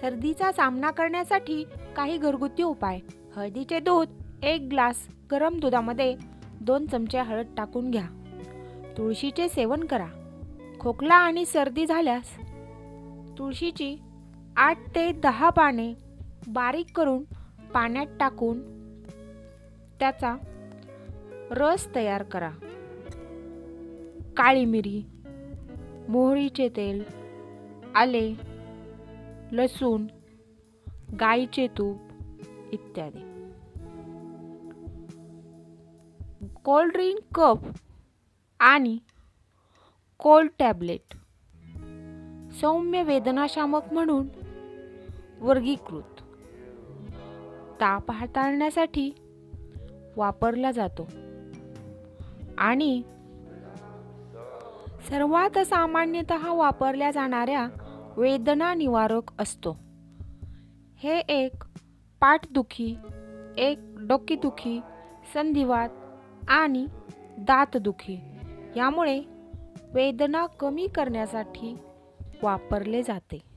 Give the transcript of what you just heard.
सर्दीचा सामना करण्यासाठी काही घरगुती उपाय. हळदीचे दूध एक ग्लास गरम दुधामध्ये दोन चमचे हळद टाकून घ्या. तुळशीचे सेवन करा. खोकला आणि सर्दी झाल्यास तुळशीची आठ ते दहा पाने बारीक करून पाण्यात टाकून त्याचा रस तयार करा. काळी मिरी मोहरीचे तेल आले लसूण गाईचे तूप इत्यादी. कोल्ड ड्रिंक कप आणि कोल्ड टॅबलेट. सौम्य वेदनाशामक म्हणून वर्गीकृत. ताप हाताळण्यासाठी वापरला जातो. आणि सर्वात सामान्यतः वापरल्या जाणाऱ्या वेदना निवारक असतो. हे एक पाठदुखी एक डोकेदुखी संधिवात आणि दातदुखी यामुळे वेदना कमी करण्यासाठी वापरले जाते.